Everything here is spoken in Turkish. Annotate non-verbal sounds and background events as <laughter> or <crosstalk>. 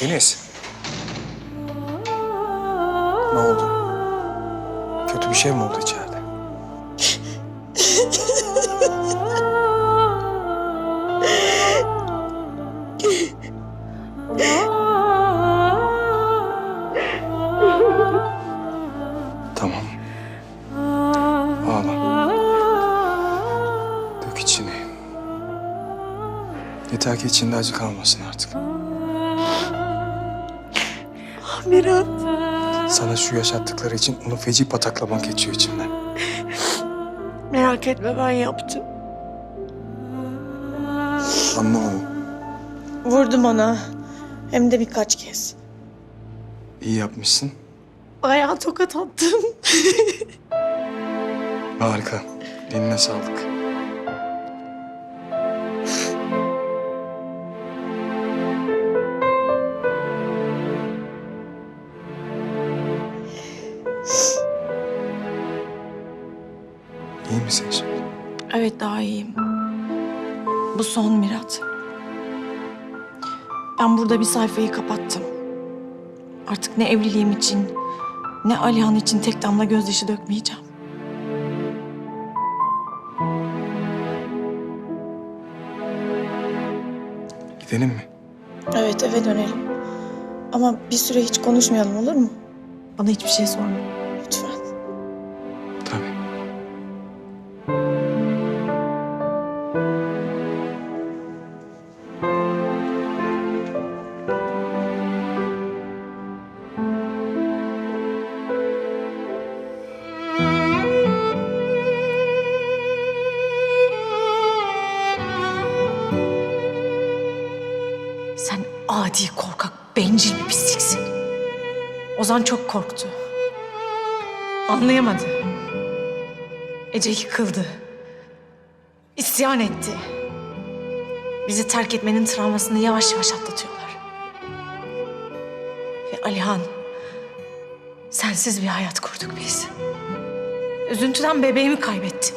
Deniz. Ne oldu? Kötü bir şey mi oldu içeride? Tamam. Ağla. Dök içini. Yeter ki içinde acı kalmasın artık. Mirat. Sana şu yaşattıkları için onu feci pataklamak geçiyor içimden. Merak etme ben yaptım. Anlamadım. Vurdum ona. Hem de birkaç kez. İyi yapmışsın. Ayağa tokat attım. <laughs> Harika. Eline sağlık. İyi misin şimdi? Evet daha iyiyim. Bu son Mirat. Ben burada bir sayfayı kapattım. Artık ne evliliğim için ne Alihan için tek damla gözyaşı dökmeyeceğim. Gidelim mi? Evet eve dönelim. Ama bir süre hiç konuşmayalım olur mu? Bana hiçbir şey sorma. Sen adi, korkak, bencil bir pisliksin. Ozan çok korktu. Anlayamadı. Ece yıkıldı. İsyan etti. Bizi terk etmenin travmasını yavaş yavaş atlatıyorlar. Ve Alihan, sensiz bir hayat kurduk biz. Üzüntüden bebeğimi kaybettim.